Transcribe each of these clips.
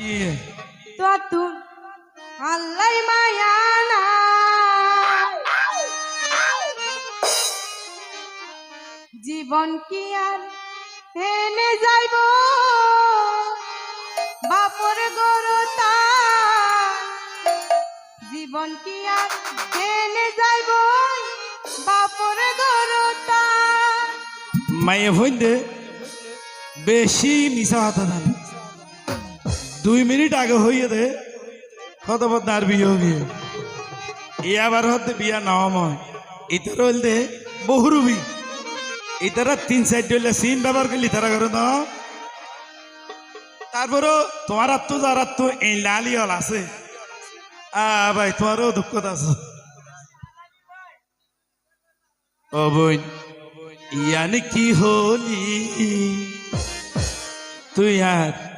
কি? তো তুম আল্লাহ মায়া না জীবন কি আর হেনে যাইব? বাপর গরতা জীবন কি আর হেনে যাইব? বাপর গরতা মায়ে ভইন্দে বেশি মিশা হাতা ধান দুই মিনিট আগে হইয়ে দে। কত বদার বিয়ে এ আবার হতে বিয়া নময় ইতার হইলে বহুরুবি ইতারা তিন সাইড হইলে সিন ব্যবহার করলি তারা করে ন। তারপরও তোমার আত্ম, যার আত্ম এই লালি হল আছে। আ, ভাই, তোমারও দুঃখ আছে। ও বোন, ইয়ান কি হলি? তুই আর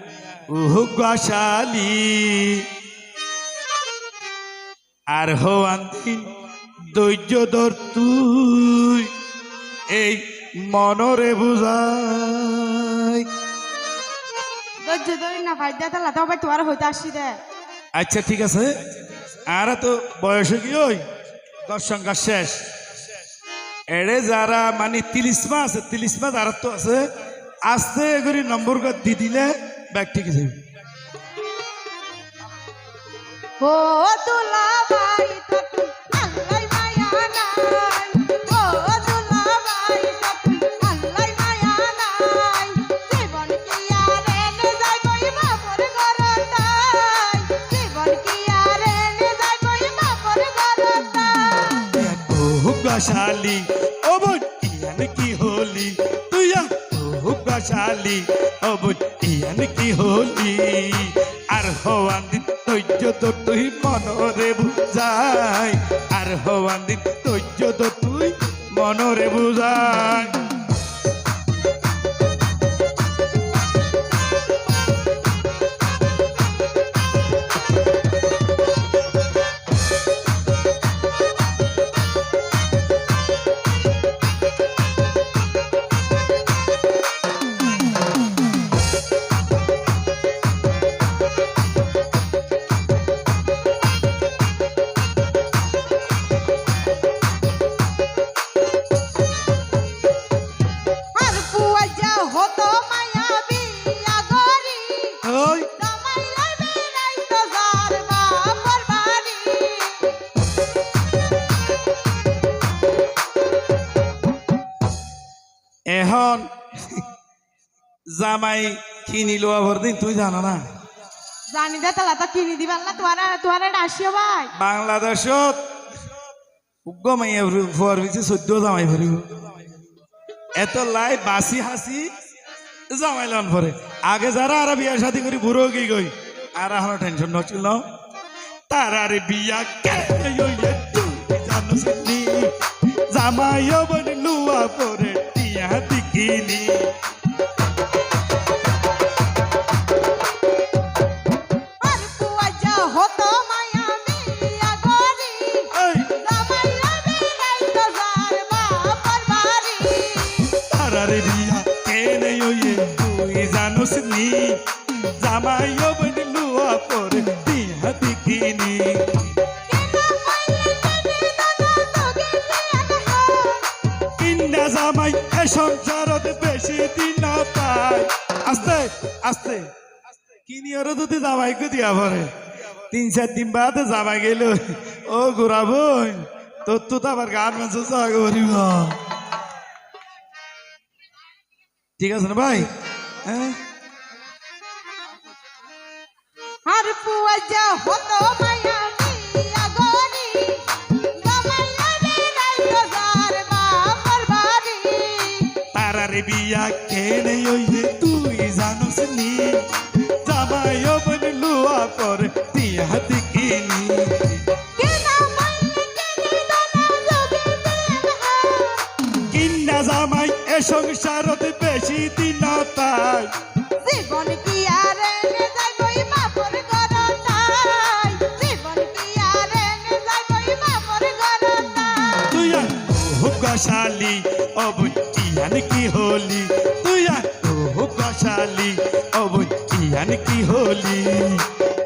উহ গশালি আর হওয়ান দিন ধৈর্য ধর তুই এই মনরে বুঝাই। ধৈর্য ধরি না ভাই দে তাহলে তবে তোমার হইতে আসি দে। আচ্ছা ঠিক আছে। আর তো বয়স কি ওই? দশ সংখ্যা শেষ। এড়ে যারা মানে তিলিসমা আছে তিলিসমা যারা তো আছে আস্তে করে নম্বর দি দিলে ব্যাগ ঠিক আছে। ও দুলা ভাই তখন আল্লাহ মায়া নাই। ও দুলা ভাই তখন আল্লাহ মায়া নাই। জীবন কি আর এনে যাইবই বাপর ঘরতাই জীবন কি আর এনে যাইবই বাপর ঘরতাই হুগাশালি ও বোন ও বোন ইয়ান কি হলি? আর হওয়ান দিন ধৈর্য তো তুই মনরে বুঝাই। আর হওয়ান দিন ধৈর্য তো তুই মনরে বুঝাই। এখন জামাই কিনিলো আবার দিন তুই জানো না? জানি দে তাহলে তো কিনি দিবার না তোয়ারা তোয়ারা আসিও ভাই। বাংলাদেশত উগ্র মাইয়া চোদ্দ জামাই ভরিব এত লাই বাসি হাসি জামাই লন ভরে। আগে যারা আর বিয়া শাদি করি বুড়ো গই গই। আর এখন টেনশন নছিল। তার আরে বিয়া কেনে তুই জানোস জামাইও বনি লুয়া পরে। টিয়া দিকিনি আর পুয়া যা হতো মায়া বিয়া গরি এই। জামাই লইবে নাই তো যার বাপর বাড়ি। তারারে বিয়া কেনে হইয়ে তুই জানোস নি? জামাইও বনি লুয়া পরে টিয়া কিন্না জামাই বেশি আস্তে আস্তে। দিয়া পরে। তিন, চার দিন জামাই গেল। ও তোর তো আবার গান মাছ ভরিব ঠিক আছে না ভাই? হ্যাঁ? আর পুয়া যা হতো মায়া বিয়া কেনে হইয়ে তুই জানোস নি জামাইও বনি লুয়া পরে টিয়া দিকিনি কিন্না জামাই এ সংসারত বেশি দিন তাই জীবন কি আর এনে যাইবই তুই হুগাশালি ইয়ান কি হলি?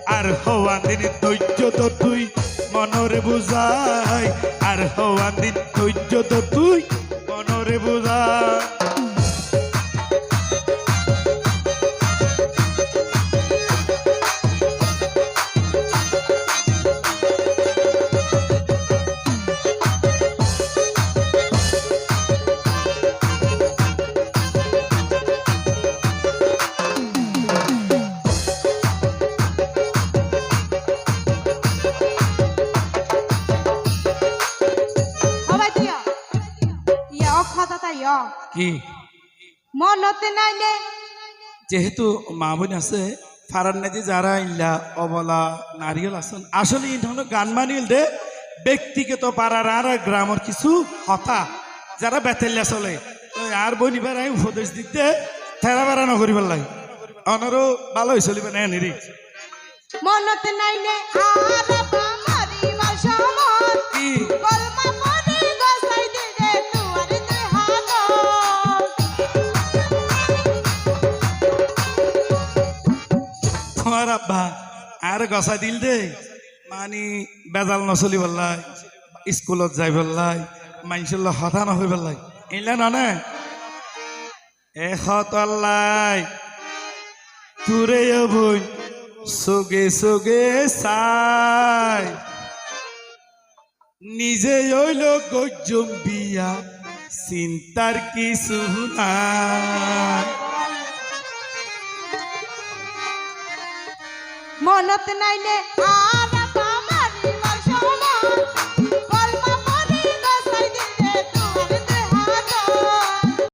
আর হওয়া দিন ধৈর্য তো তুই, মনরে বুঝাই। আর হওয়া দিন ধৈর্য তো তুই, মনরে বুঝাই। কি? মনতে নাই নে। যেহেতু মা বোন আছে ফারান নাজি যারা ইল্লা অবলা নারিয়েল আছেন আসলে এই ধরনের গান মানিল দে ব্যক্তিগত পাড়ার আর গ্রামের কিছু হতা যারা বেতেলিয়া চলে। আর বনিবার আমি উপদেশ দিতে থেরা বেড়া নকরিবার লাগে অনারও ভালো হয়ে চলিবে না নিরি মনতে নাই নে। আর তোমার আব্বা আর গসা দিল দে। মানি বেজাল নচলি পেলাই স্কুলত যাই পেলাই মানুষের হতা নহৈ পেলাই এইলা ননে? এশ তল্লাই তোরে বই চগে চগে চাই। নিজে হইল গজ্জম বিয়া চিন্তার কিছু নাই। মনত নাই নে আর